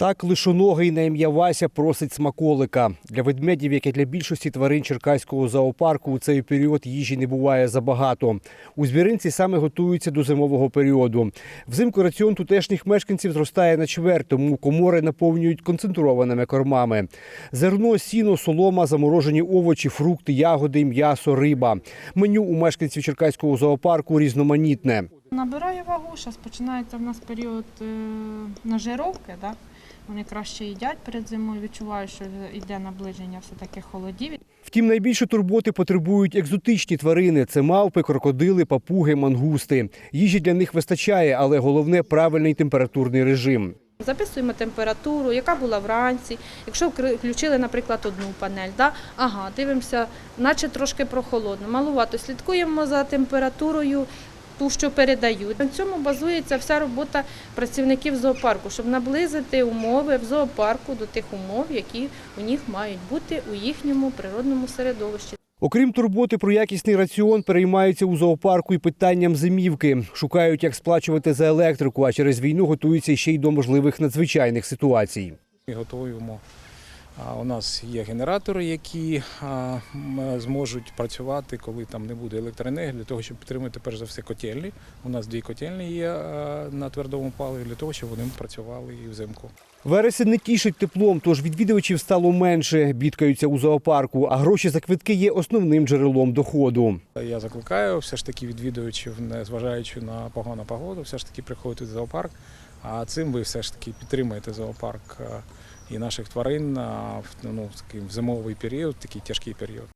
Так лишоногий на ім'я Вася просить смаколика. Для ведмедів, як і для більшості тварин Черкаського зоопарку, у цей період їжі не буває забагато. У звіринці саме готуються до зимового періоду. Взимку раціон тутешніх мешканців зростає на чверть, тому комори наповнюють концентрованими кормами. Зерно, сіно, солома, заморожені овочі, фрукти, ягоди, м'ясо, риба. Меню у мешканців Черкаського зоопарку різноманітне. Набираю вагу, зараз починається в нас період е, нажировки. Да? Вони краще їдять перед зимою, відчуваю, що йде наближення все-таки холодів. Втім, найбільше турботи потребують екзотичні тварини: це мавпи, крокодили, папуги, мангусти. Їжі для них вистачає, але головне правильний температурний режим. Записуємо температуру, яка була вранці. Якщо включили, наприклад, одну панель, да? ага, дивимося, наче трошки прохолодно, малувато. Слідкуємо за температурою, ту, що передають. На цьому базується вся робота працівників зоопарку, щоб наблизити умови в зоопарку до тих умов, які у них мають бути у їхньому природному середовищі. Окрім турботи про якісний раціон, переймаються у зоопарку і питанням зимівки. Шукають, як сплачувати за електрику, а через війну готуються ще й до можливих надзвичайних ситуацій. Ми готуємо. У нас є генератори, які зможуть працювати, коли там не буде електроенергії, для того, щоб підтримати перш за все котельні. У нас дві котельні є на твердому паливі, для того, щоб вони працювали і взимку. Вересень не тішить теплом, тож відвідувачів стало менше. Бідкаються у зоопарку, а гроші за квитки є основним джерелом доходу. Я закликаю все ж таки відвідувачів, незважаючи на погану погоду, все ж таки приходити в зоопарк. А цим ви все ж таки підтримуєте зоопарк і наших тварин ну, в зимовий період, такий тяжкий період.